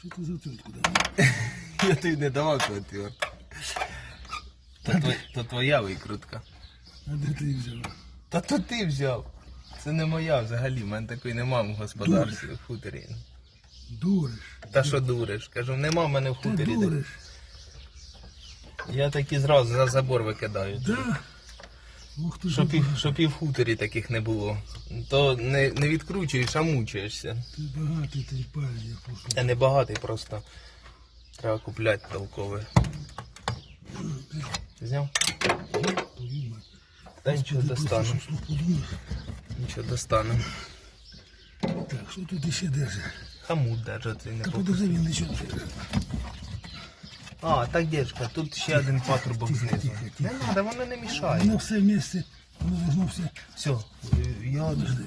Що ти за тетку дав? Я тобі не давав цю отвертку. То, тво- то твоя викрутка. А де ти взяв? Та то ти взяв. Це не моя взагалі, в мене такої нема в господарстві в хуторі. Дуриш. Та що дуриш? Кажу, нема в мене в Ти хуторі. дуриш. Я такі зразу за забор викидаю. Да? Щоб і, щоб і в хуторі таких не було. То не, не відкручуєш, а мучаєшся. ти багатий ти парень, я просто. Я не багатий просто. Треба купляти толкове. Зняв? Та нічого достану. Нічого достану. Так, що тут ще держиш? Хамут держати не Та подожди, він нічого не держить. А, так дядька, тут ще один патрубок знизу. Не треба, воно не мішає. Воно все вместе, воно должно все. Все, я Подожди.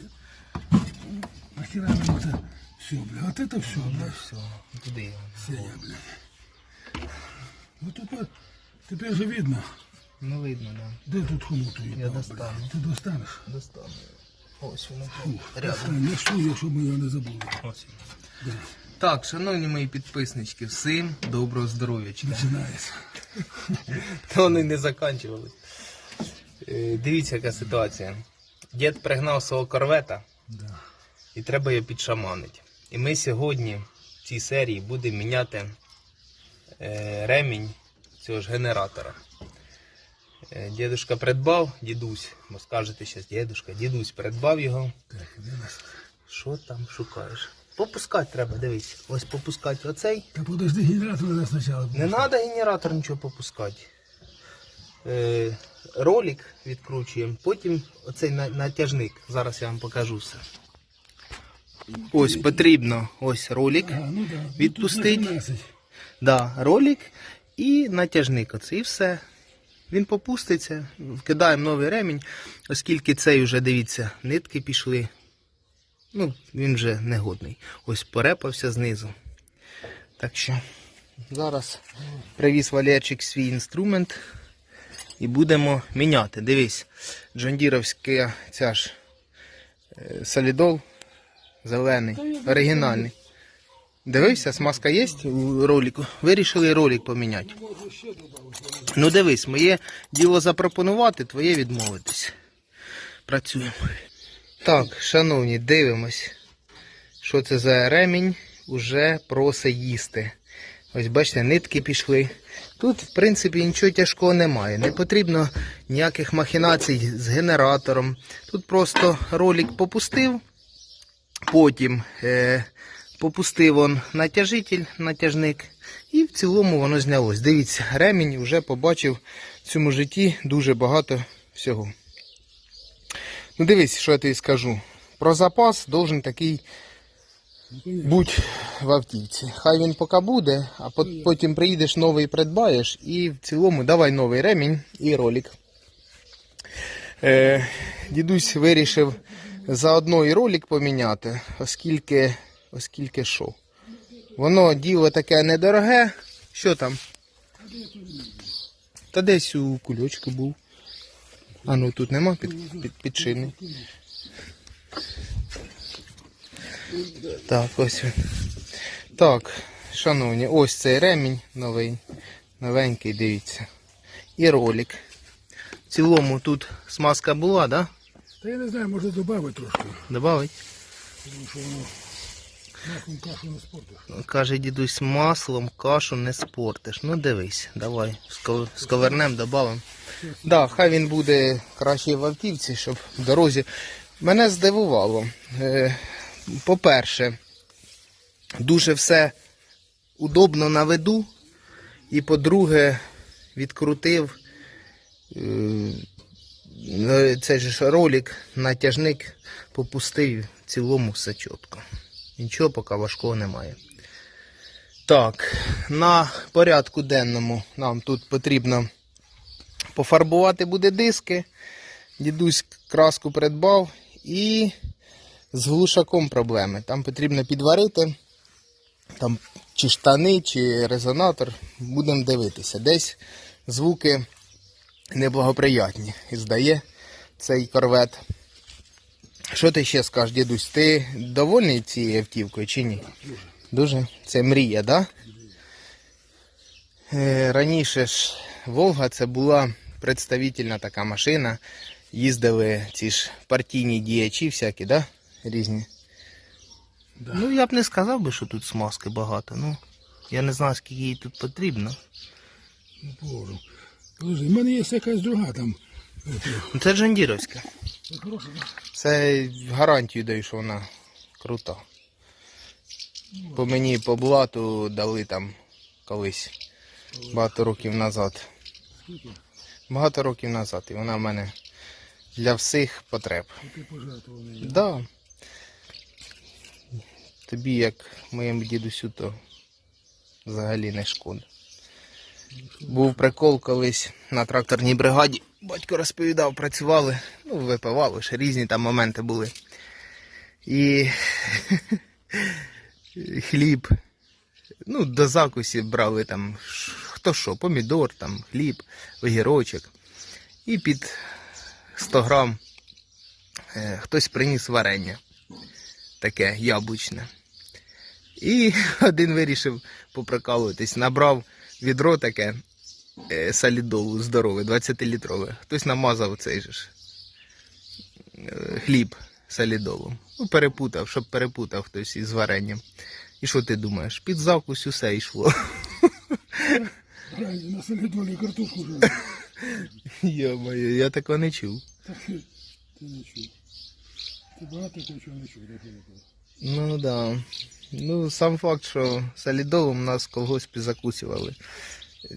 Нахера это все, бля, вот это все, бля. все, туди його. Сеня, бля. Вот тепер, тепер же видно, Ну видно, да. де тут хомуту Я достану. Ти достанеш? Достану. Ось воно Фу, рядом. не суй, щоб ми його не забули. Ось. Да. Так, шановні мої підписнички, всім доброго здоров'ячка. Починається. Та вони не закінчували. Е, Дивіться, яка ситуація. Дід пригнав свого корвета Да. і треба його підшаманити. І ми сьогодні в цій серії будемо міняти е, ремінь цього ж генератора. Е, Дідушка придбав, дідусь, бо скажете зараз, дідушка, дідусь придбав його. Так. Що там шукаєш? Попускати треба, дивись. Ось попускати оцей. Та подожди, генератор надо спочатку. Не треба генератор нічого попускати. Е, ролик відкручуємо, потім оцей натяжник. Зараз я вам покажу все. Ось потрібно ось ролик. А, ну да. Ну, 12. Да, ролик і натяжник. Оце і все. Він попуститься, вкидаємо новий ремінь, оскільки цей вже, дивіться, нитки пішли. Ну, він вже негодний. Ось порепався знизу. Так що зараз привіз Валерчик свій інструмент і будемо міняти. Дивись, джондіровська ця ж е, солідол зелений, оригінальний. Дивився, смазка є у ролику. Вирішили ролик поміняти. Ну дивись, моє діло запропонувати, твоє відмовитись. Працюємо. Так, шановні, дивимось, що це за ремінь уже просить їсти. Ось бачите, нитки пішли. Тут, в принципі, нічого тяжкого немає. Не потрібно ніяких махінацій з генератором. Тут просто ролик попустив, потім е, попустив он натяжитель, натяжник, і в цілому воно знялось. Дивіться, ремінь вже побачив в цьому житті дуже багато всього. Ну дивись, що я тобі скажу. Про запас должен такий бути в автівці. Хай він поки буде, а потім приїдеш новий придбаєш і в цілому давай новий ремінь і ролик. Е, дідусь вирішив заодно і ролик поміняти, оскільки, оскільки що. Воно діло таке недороге. Що там? Та десь у кульочку був. А ну тут нема під, під, підшини. Так, ось він. Так, шановні, ось цей ремінь новий. Новенький, дивіться. І ролик. В цілому тут смазка була, да? Та я не знаю, може додати трошки. Добавить. Тому що воно Каже дідусь, маслом кашу не спортиш. Ну дивись, давай, ско- сковернем додамо. Да, хай він буде краще в автівці, щоб в дорозі. Мене здивувало. Е, По-перше, дуже все удобно на виду. І по-друге, відкрутив е, цей же ролик, натяжник попустив в цілому все чітко. Нічого поки важкого немає. Так, на порядку денному нам тут потрібно пофарбувати буде диски. Дідусь краску придбав і з глушаком проблеми. Там потрібно підварити. Там чи штани, чи резонатор. Будемо дивитися. Десь звуки неблагоприятні. І здає цей корвет. Що ти ще скажеш, дідусь? Ти довольний цією автівкою чи ні? Дуже. Дуже? Це мрія, да? Е, раніше ж Волга це була представительна така машина. Їздили ці ж партійні діячі всякі, да? Різні. Да. Ну, я б не сказав би, що тут смазки багато. Ну, я не знаю, скільки їй тут потрібно. Положу. В мене є якась друга там. Ну, Це Джандіровська. Це гарантію даю, що вона крута. По мені по блату дали там колись багато років назад. Багато років назад. І вона в мене для всіх потреб. Да. Тобі, як моєму дідусю, то взагалі не шкода. Був прикол колись на тракторній бригаді. Батько розповідав, працювали, ну, випивали, ще різні там моменти були. І хліб. Ну, до закусів брали там хто що, помідор, там, хліб, огірочок. І під 100 грам е, хтось приніс варення. Таке яблучне. І один вирішив поприкалуватись, набрав відро таке е, солідолу здорове, 20-літрове. Хтось намазав цей же ж е, хліб солідолом. Ну, перепутав, щоб перепутав хтось із варенням. І що ти думаєш? Під закусь усе йшло. Правильно, на солідолі картошку жарю. Йо-моє, я такого не чув. Так ти ти не чув. Ти багато чого не чув, так кажу. Ну да. Ну, сам факт, що солідолом нас в колгоспі закусували.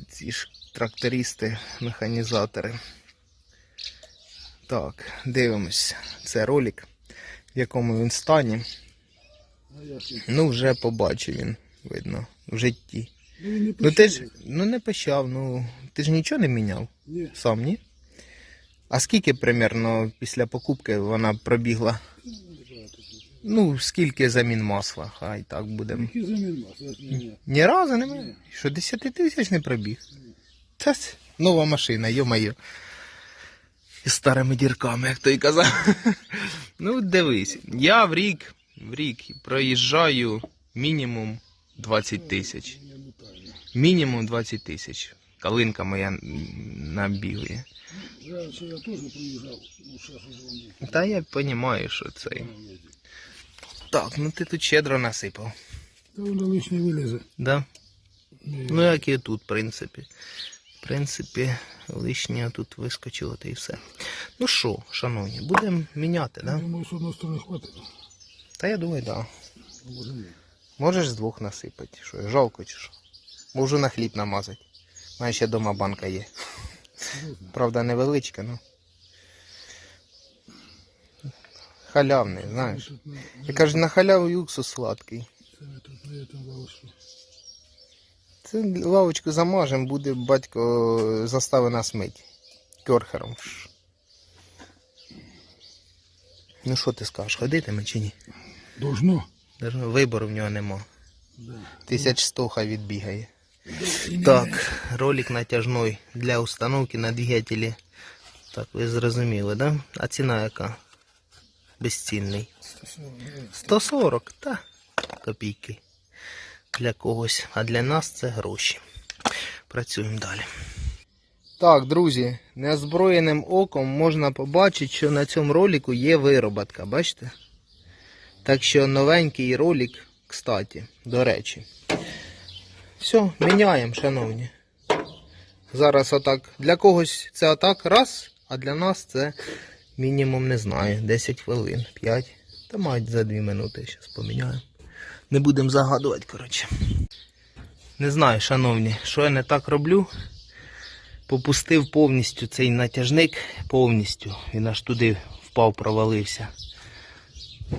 Ці ж трактористи, механізатори. Так, дивимось. Це ролик, в якому він стані. Ну, вже побачив він, видно, в житті. Ну, не Ну ти ж ну не пищав, ну ти ж нічого не міняв Ні, сам, ні? А скільки примерно після покупки вона пробігла? Ну, скільки замін масла, хай так будемо. який замін мас, я ж не. Ні разу немає. Що 10 тисяч не пробіг. Це ж нова машина, йо-моє. Із старими дірками, як той казав. ну, дивись, я в рік, в рік проїжджаю мінімум 20 тисяч. Я не тайна. Мінімум 20 тисяч. Калинка моя м, набігає. Я теж приїжджав, ну, зараз Та я розумію, що це. Так, ну ти тут щедро насипав. Та воно лишнє вилізе. Да? Ну, як і тут, в принципі. В принципі, лишнє тут вискочило та і все. Ну що, шановні, будемо міняти, Я да? думаю, що одної сторони хватить. Та я думаю, да. А може ні. Можеш з двох насипати. Що, жалко чи що? Можу на хліб намазати. У мене ще вдома банка є. Правда, невеличка, ну. Халявний, знаєш. Тут на, Я кажу, на халяву і уксус сладкий. це лавочку. Замажем, буде батько застави нас мить. Керхером. Ну що ти скажеш, ходитиме чи ні? Должно. Даже вибору в нього нема. Тисяч сто хай відбігає. Так, ролик натяжной для установки на двигателі. Так, ви зрозуміли, да? А ціна яка? Безцінний. 140, та копійки. Для когось, а для нас це гроші. Працюємо далі. Так, друзі, неозброєним оком можна побачити, що на цьому ролику є вироботка, бачите? Так що новенький ролик, кстати, до речі. Все, міняємо, шановні. Зараз отак. Для когось це отак раз, а для нас це мінімум, не знаю, 10 хвилин, 5. Та мають за 2 минути, зараз поміняємо. Не будемо загадувати, коротше. Не знаю, шановні, що я не так роблю. Попустив повністю цей натяжник, повністю. Він аж туди впав, провалився.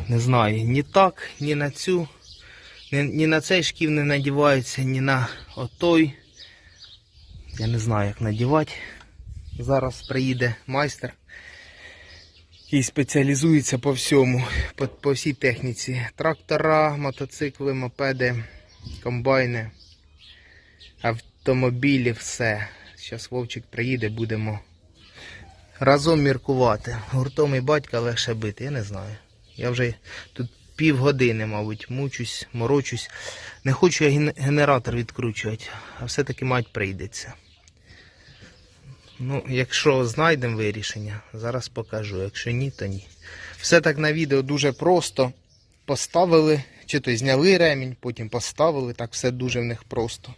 Не знаю, ні так, ні на цю. Ні, ні на цей шків не надівається, ні на отой. Я не знаю, як надівати. Зараз приїде майстер, який спеціалізується по всьому, по, по всій техніці. Трактора, мотоцикли, мопеди, комбайни, автомобілі, все. Зараз Вовчик приїде, будемо разом міркувати. Гуртом і батька легше бити, я не знаю. Я вже тут півгодини, мабуть, мучусь, морочусь. Не хочу я генератор відкручувати, а все-таки мать прийдеться. Ну, якщо знайдемо вирішення, зараз покажу. Якщо ні, то ні. Все так на відео дуже просто. Поставили, чи то зняли ремінь, потім поставили. Так все дуже в них просто.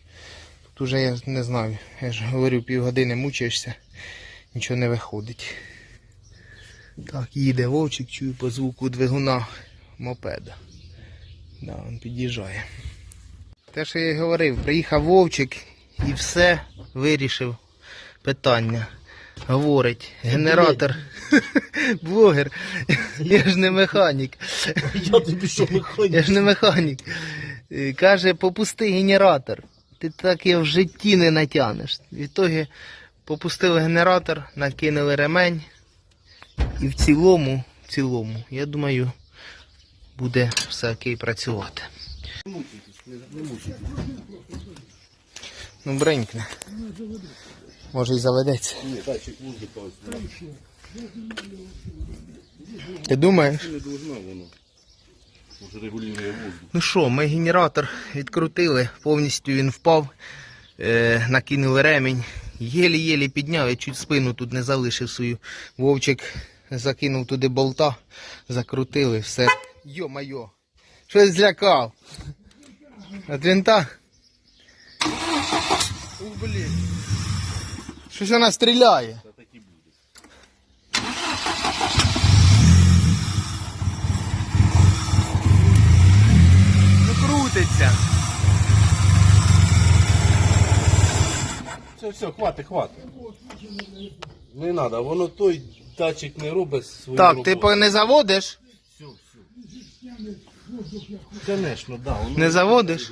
Тут уже я не знаю, я ж говорю, півгодини мучаєшся, нічого не виходить. Так, їде вовчик, чую по звуку двигуна мопеда. Да, він під'їжджає. Те, що я й говорив, приїхав вовчик і все вирішив питання. Говорить, генератор, блогер, я ж не механік. Я тобі що виходить? Я ж не механік. Е, Каже, попусти генератор. Ти так його в житті не натягнеш. В ітогі попустили генератор, накинули ремень. І в цілому, в цілому, я думаю, буде все окей працювати. Ну, бренькне. Може і заведеться. Ні, ось. Ти думаєш? Не должна воно. Може регулює воздух. Ну що, ми генератор відкрутили, повністю він впав, е, накинули ремінь. Єлі-єлі підняв, я чуть спину тут не залишив свою. Вовчик закинув туди болта, закрутили, все. Йо-майо. Щось злякав. От винта. Ух, блін. Щось вона стріляє. Та так буде. Ну крутиться. Все, все, хватить, хватить. Не треба, воно той датчик не робить свою Так, роботу. ти по- не заводиш? Все, все. Конечно, да. Воно Не заводиш?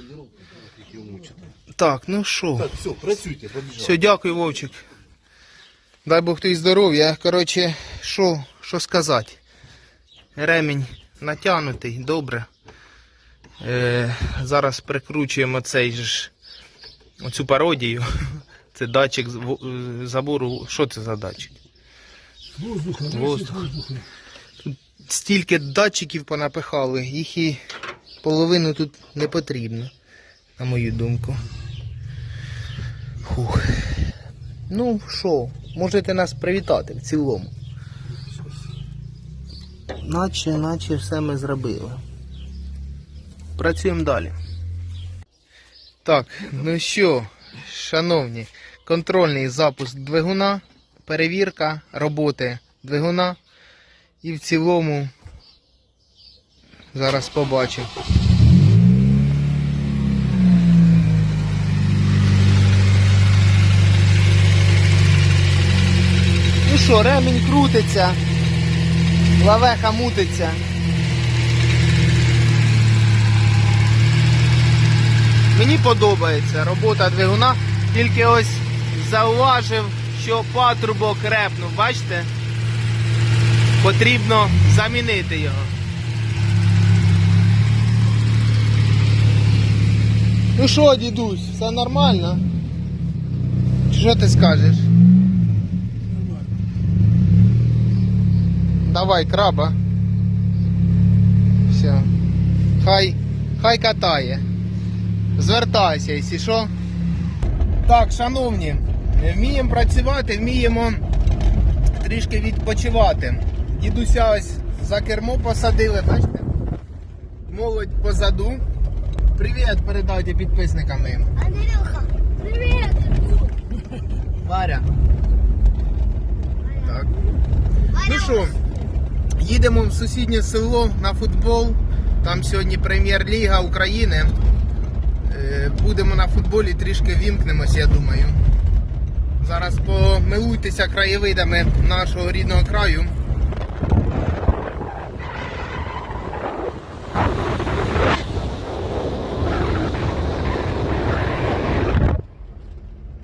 Тільки. Так, ну що. Так, все, працюйте, побіжали. Все, дякую, Вовчик. Дай Бог тобі здоров'я. Коротше, що, що сказати? Ремінь натягнутий, добре. Е, зараз прикручуємо цей ж оцю пародію. Це датчик е, забору. Що це за датчик? Воздух. воздуха. Стільки датчиків понапихали, їх і половину тут не потрібно, на мою думку. Фух. Ну що, можете нас привітати в цілому. Наче, наче все ми зробили. Працюємо далі. Так, ну що, шановні, контрольний запуск двигуна, перевірка роботи двигуна. І в цілому зараз побачимо. Ну що, ремінь крутиться, лавеха мутиться. Мені подобається робота двигуна, тільки ось зауважив, що патрубок репнув, бачите? Потрібно замінити його. Ну що, дідусь, все нормально? Що ти скажеш? Давай, краба. Все. Хай, хай катає. Звертайся, якщо що. Так, шановні, вміємо працювати, вміємо трішки відпочивати. Дідуся ось за кермо посадили, бачите? Молодь позаду. Привіт передайте підписникам моїм. Андрюха, привет! Варя. Так. Ну що, їдемо в сусіднє село на футбол. Там сьогодні прем'єр-ліга України. Е, Будемо на футболі трішки вімкнемось, я думаю. Зараз помилуйтеся краєвидами нашого рідного краю.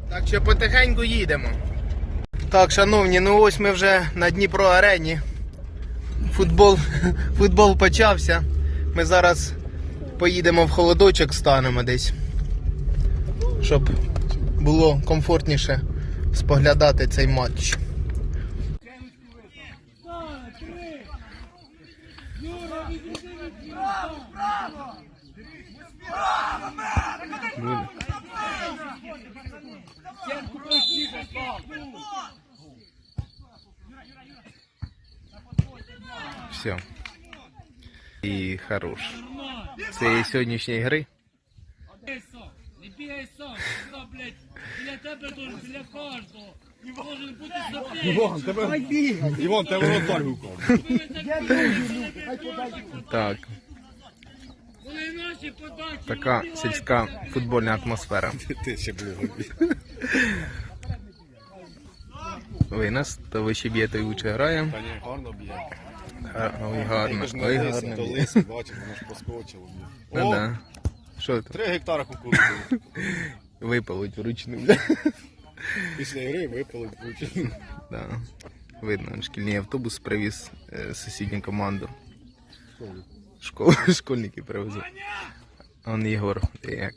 Так що потихеньку їдемо. Так, шановні, ну ось ми вже на Дніпро арені футбол футбол почався. Ми зараз поїдемо в холодочок, станемо десь, щоб було комфортніше споглядати цей матч. Браво! Все. І хорош. Цієї сьогоднішньої гри Не бігай сам, блядь, біля тебе дуже, біля кожного. Бути зап'єть. Іван, тебе вратар так. Така сільська футбольна атмосфера. Ти ще. Ви нас, то ви ще б'єте і лучше грає. Гарно б'є. Ой, гарно. Ой, гарно. то лисий, бачиш, воно ж поскочило. Ну О, да. Що там? три гектара кукурудзи. Випалить вручну. Після гри випали вручну. Да. Видно, шкільний автобус привіз е, сусідню команду. Школ... Школьники привезли. Он Єгор, як.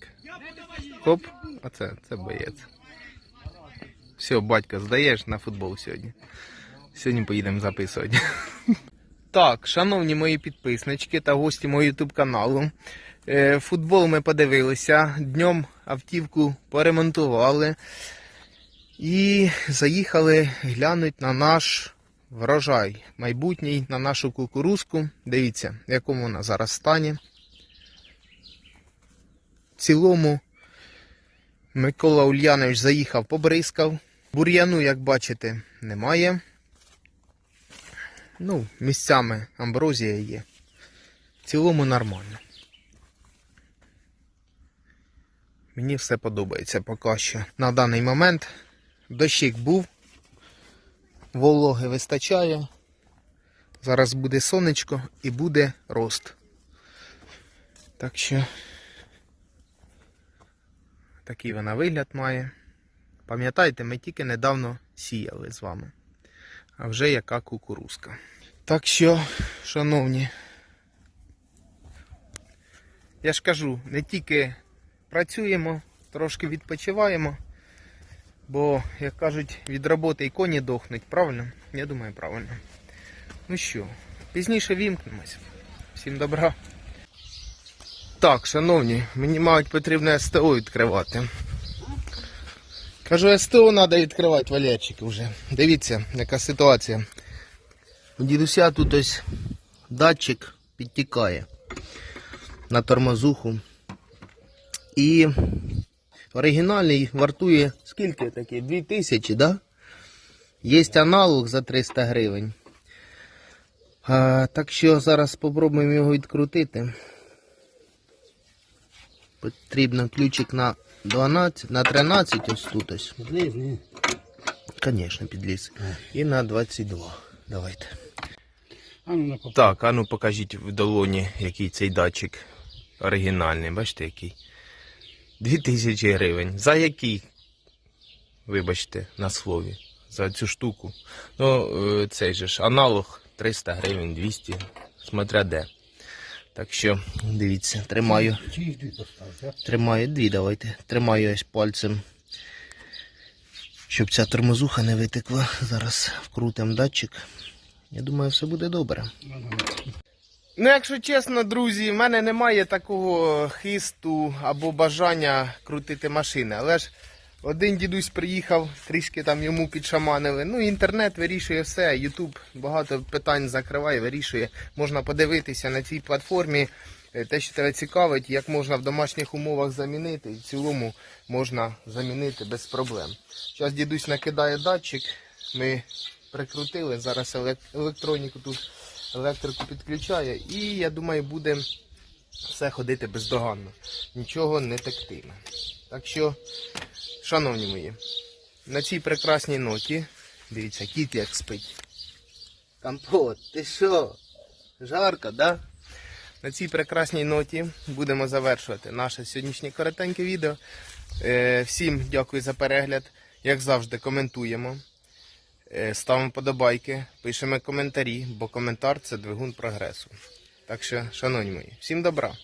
Хоп, а це, це боєць. Все, батько, здаєш на футбол сьогодні. Сьогодні поїдемо записувати. Так, шановні мої підписнички та гості мого YouTube каналу. Е, Футбол ми подивилися. Днем автівку поремонтували. І заїхали глянути на наш врожай майбутній, на нашу кукурузку. Дивіться, в якому вона зараз стані. В цілому Микола Ульянович заїхав, побризкав. Бур'яну, як бачите, немає. Ну, місцями амброзія є. В цілому нормально. Мені все подобається поки що. На даний момент дощик був, вологи вистачає. Зараз буде сонечко і буде рост. Так що такий вона вигляд має. Пам'ятаєте, ми тільки недавно сіяли з вами. А вже яка кукурузка. Так що, шановні, я ж кажу, не тільки працюємо, трошки відпочиваємо. Бо, як кажуть, від роботи і коні дохнуть, правильно? Я думаю, правильно. Ну що, пізніше вімкнемось. Всім добра. Так, шановні, мені, мабуть, потрібно СТО відкривати. Кажу, СТО треба відкривати, Валерчик, вже. Дивіться, яка ситуація. У дідуся тут ось датчик підтікає на тормозуху. І оригінальний вартує скільки такий? 2000, да? Є аналог за 300 гривень. А, так що зараз спробуємо його відкрутити. Потрібно ключик на 12, на 13 ось тут ось. Підліз, ні. Звісно, підліз. І на 22. Давайте. А ну Так, а ну покажіть в долоні, який цей датчик оригінальний. Бачите, який? 2000 гривень. За який? Вибачте, на слові. За цю штуку. Ну, е, цей же ж аналог 300 гривень, 200, смотря де. Так що, дивіться, тримаю. Тримаю дві, давайте. Тримаю ось пальцем. Щоб ця тормозуха не витекла. Зараз вкрутимо датчик. Я думаю, все буде добре. Ну, якщо чесно, друзі, в мене немає такого хисту або бажання крутити машини. Але ж один дідусь приїхав, трішки там йому підшаманили. Ну, інтернет вирішує все. Ютуб багато питань закриває, вирішує. Можна подивитися на цій платформі. е, Те, що тебе цікавить, як можна в домашніх умовах замінити, і в цілому можна замінити без проблем. Зараз дідусь накидає датчик, ми прикрутили, зараз електроніку тут електрику підключає, і я думаю, буде все ходити бездоганно. Нічого не тектиме. Так що, шановні мої, на цій прекрасній ноті, дивіться, кіт як спить. Компот, ти що? Жарко, да? На цій прекрасній ноті будемо завершувати наше сьогоднішнє коротеньке відео. Е, всім дякую за перегляд. Як завжди, коментуємо. Е, Ставимо подобайки, пишемо коментарі, бо коментар це двигун прогресу. Так що, шановні мої, всім добра.